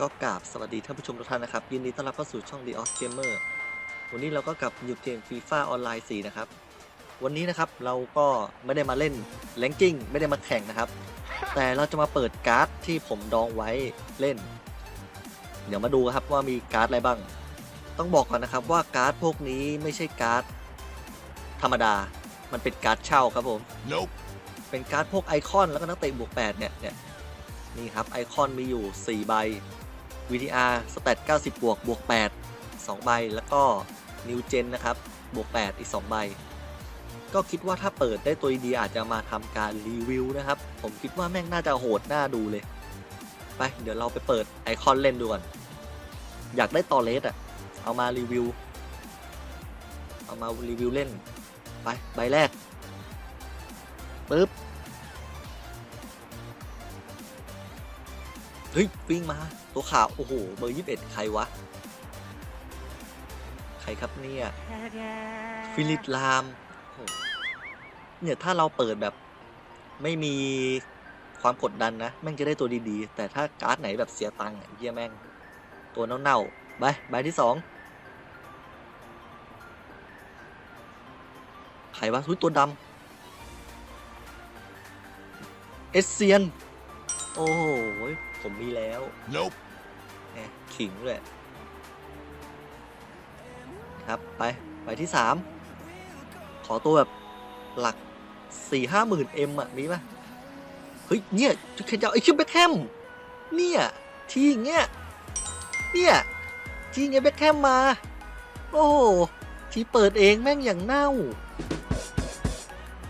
ก็กราบสวัสดีท่านผู้ชมทุกท่านนะครับ ยินดีต้อนรับเข้าสู่ช่อง The Ox Gamer วันนี้เราก็กลับอยู่เกม FIFA ออนไลน์4นะครับ วันนี้นะครับเราก็ไม่ได้มาเล่นแ a งกิ้งไม่ได้มาแข่งนะครับ แต่เราจะมาเปิดการ์ดที่ผมดองไว้เล่น เดี๋ยวมาดูครับว่ามีการ์ดอะไรบ้าง ต้องบอกก่อนนะครับว่าการ์ดพวกนี้ไม่ใช่การ์ดธรรมดา มันเป็นการ์ดเช่าครับผม Nope. เป็นการ์ดพวกไอคอนแล้วก็นักเตะบวก8เนี่ยเนี่ยนี่ครับไอคอนมีอยู่ 4 ใบ VTR สเตต90 บวกบวก 8 2 ใบ แล้วก็ New Gen นะครับ บวก 8 อีก 2 ใบ ก็คิดว่าถ้าเปิดได้ตัวดีอาจจะมาทำการรีวิวนะครับ ผมคิดว่าแม่งน่าจะโหดน่าดูเลย ไป เดี๋ยวเราไปเปิดไอคอนเล่นดูก่อน อยากได้ตอเลสอะเอามารีวิว เอามารีวิวเล่น ไป ใบแรกปึ๊บ ฮ้ย วิ่งมา ตัวขาว โอ้โห เบอร์ยี่สิบเอ็ดใครวะ ใครครับเนี่ย ฟิลิปลามโอ้โหเนี่ย ถ้าเราเปิดแบบไม่มีความกดดันนะ แม่งจะได้ตัวดีๆ แต่ถ้าการ์ดไหนแบบเสียตังค์อะเยี่ยแม่ง ตัวเน่าๆ ไป ใบที่สองใครวะทุยตัวดำเอสเซียน โอ้โห ผมมีแล้ว Nope. แหมขิงเลยครับไป ไปที่สามขอตัวแบบหลักสี่ห้าหมื่นเอ็มอะมีปะเฮ้ย เนี่ยจุดเขจะไอ้คิวเบคแฮมเนี่ยทีอย่างเงี้ยเนี่ยทีอย่างเงี้ยเบคแฮมมา โอ้โหทีเปิดเองแม่งอย่างเน่า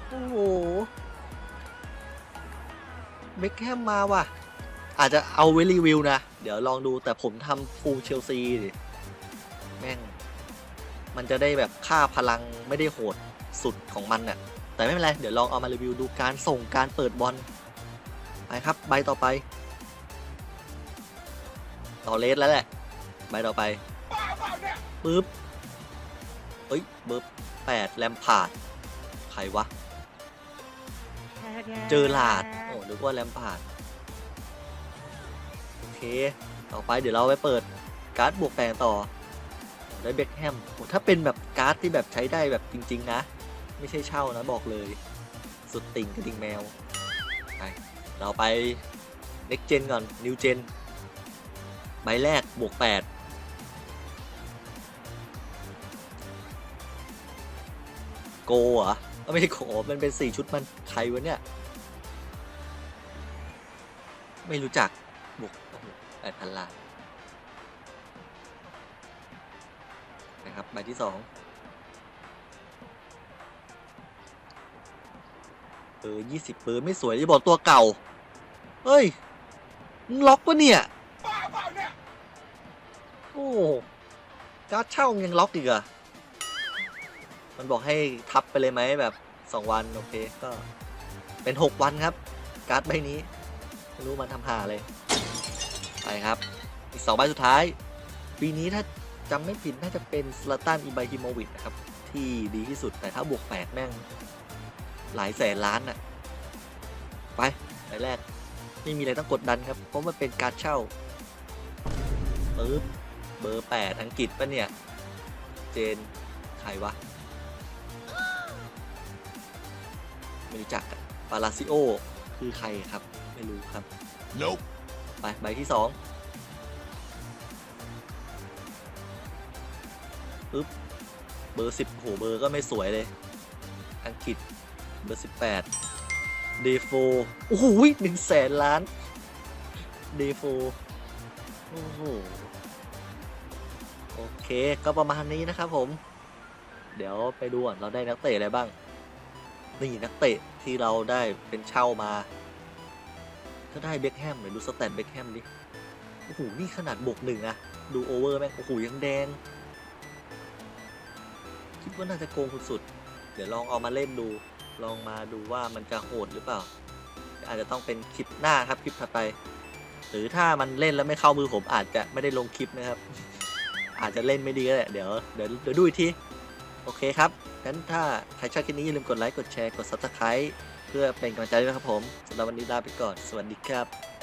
โอ้โหเบคแฮมมาว่ะ อาจจะเอาไว้รีวิวนะ เดี๋ยวลองดูแต่ผมทำฟูลเชลซีดิแม่ง มันจะได้แบบค่าพลังไม่ได้โหดสุดของมันน่ะ แต่ไม่เป็นไร เดี๋ยวลองเอามารีวิวดูการส่งการเปิดบอลไปครับ ใบต่อไป ต่อเลสแล้วแหละ ใบต่อไปปึ๊บเฮ้ยเบอร์แปดแลมพาดใครวะ เจอหลาด โอ้นึกว่าแลมพาด เค ต่อไปเดี๋ยวเราไปเปิดการ์ดบวกแปลงต่อได้เบคแฮมโอ้ถ้าเป็นแบบการ์ดที่แบบใช้ได้แบบจริง ๆ นะ ไม่ใช่เช่านะบอกเลย สุดติ่งกระดิ่งแมวไปเราไป next gen ก่อน new gen ใบแรกบวก 8 โกเหรอไม่ใช่โกมันเป็น 4 ชุดมันใครวะเนี่ย ไม่รู้จัก แปดพันล้านนะครับใบที่สองเบอร์ยี่สิบเบอร์ไม่สวยจะบอกตัวเก่า เฮ้ย มึงล็อกปะเนี่ยโอ้การ์ดเช่ายังล็อกอีกอะมันบอกให้ทับไปเลยไหมแบบสองวัน โอเค ก็เป็นหกวันครับ การ์ดใบนี้ ไม่รู้มันทำหาเลย ไปครับ อีกสองใบสุดท้าย ปีนี้ถ้าจำไม่ผิดน่าจะเป็นสลาตันอิบาฮิโมวิชนะครับ ที่ดีที่สุดแต่ถ้าบวกแปดแม่ง หลายแสนล้านอะไปใบแรก ไม่มีอะไรต้องกดดันครับ เพราะมันเป็นการเช่าปึ๊บเบอร์แปดอังกฤษปะเนี่ย เจน ใครวะ ไม่รู้จักปาลาซิโอ คือใครครับ ไม่รู้ครับ Nope. ไปใบที่สองปึ๊บเบอร์สิบโหเบอร์ก็ไม่สวยเลย อังกฤษเบอร์สิบแปดเดโฟโอ้โหหนึ่งแสนล้านเดโฟโอ้โหโอเค ก็ประมาณนี้นะครับผม เดี๋ยวไปดูก่อนเราได้นักเตะอะไรบ้าง นี่นักเตะที่เราได้เป็นเช่ามาาได้เบคแฮมเดี๋ยดูสแตทเบคแฮมดิโอ้โหนี่ขนาดบวกหนึ่งอะดูโอเวอร์แม่งโอ้โหยังแดง คิดว่าน่าจะโกงสุดๆเดี๋ยวลองเอามาเล่นดู ลองมาดูว่ามันจะโหดหรือเปล่า อาจจะต้องเป็นคลิปหน้าครับคลิปถัดไป หรือถ้ามันเล่นแล้วไม่เข้ามือผมอาจจะไม่ได้ลงคลิปนะครับ อาจจะเล่นไม่ดีก็ได้เดี๋ยวเดี๋ยวเดี๋ยวดูอีกที โอเคครับงั้นถ้าใครชอบคลิปนี้อย่าลืมกดไลค์ กดแชร์ กด subscribe เพื่อเป็นกำลังใจด้วยครับผมสำหรับวันนี้ลาไปก่อน สวัสดีครับ